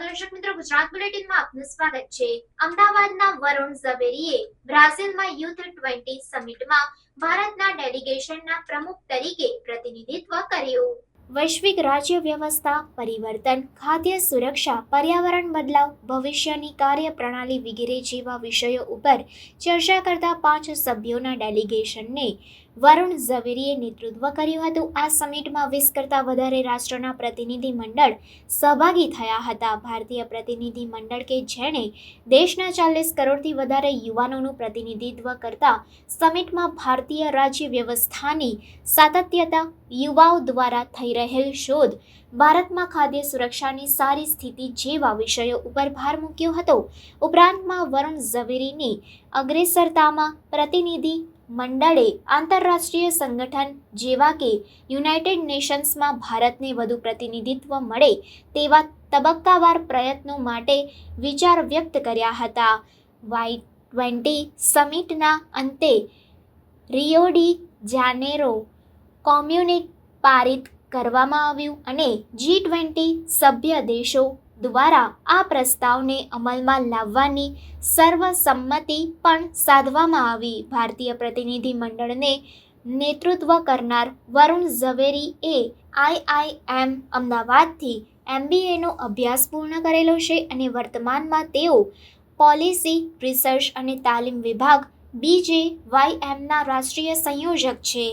દર્શક મિત્રો, ગુજરાત બુલેટિનમાં આપનું સ્વાગત છે. અમદાવાદના વરુણ ઝવેરીએ બ્રાઝિલમાં યુથ ટ્વેન્ટી સમિટમાં ભારતના ડેલિગેશનના પ્રમુખ તરીકે પ્રતિનિધિત્વ કર્યું. વૈશ્વિક રાજ્ય વ્યવસ્થા પરિવર્તન, ખાદ્ય સુરક્ષા, પર્યાવરણ બદલાવ, ભવિષ્યની કાર્યપ્રણાલી વગેરે જેવા વિષયો ઉપર ચર્ચા કરતા પાંચ સભ્યોના ડેલિગેશનને વરુણ ઝવેરીએ નેતૃત્વ કર્યું હતું. આ સમિટમાં વીસ કરતાં વધારે રાષ્ટ્રના પ્રતિનિધિ મંડળ સહભાગી થયા હતા. ભારતીય પ્રતિનિધિ મંડળ કે જેણે દેશના ચાલીસ કરોડથી વધારે યુવાનોનું પ્રતિનિધિત્વ કરતા સમિટમાં ભારતીય રાજ્ય વ્યવસ્થાની સાતત્યતા યુવાઓ દ્વારા થઈ રહેલ શોધ. ભારતમાં ખાદ્ય સુરક્ષાની સારી સ્થિતિ જેવા વિષયો ઉપર ભાર મૂક્યો હતો. ઉપરાંતમાં વરુણ ઝવેરીની અગ્રેસરતામાં પ્રતિનિધિ મંડળે આંતરરાષ્ટ્રીય સંગઠન જેવા કે યુનાઇટેડ નેશન્સમાં ભારતને વધુ પ્રતિનિધિત્વ મળે તેવા તબક્કાવાર પ્રયત્નો માટે વિચાર વ્યક્ત કર્યા હતા. વાય ટ્વેન્ટી સમિટના અંતે રિયોડી જાનેરો કોમ્યુનિક પારિત કરવામાં આવ્યું અને જી ટ્વેન્ટી સભ્ય દેશો દ્વારા આ પ્રસ્તાવને અમલમાં લાવવાની સર્વસંમતિ પણ સાધવામાં આવી. ભારતીય પ્રતિનિધિ મંડળને નેતૃત્વ કરનાર વરુણ ઝવેરી એ આઈઆઈએમ અમદાવાદથી એમબીએનો અભ્યાસ પૂર્ણ કરેલો છે અને વર્તમાનમાં તેઓ પોલિસી, રિસર્ચ અને તાલીમ વિભાગ બીજે વાયએમના રાષ્ટ્રીય સંયોજક છે.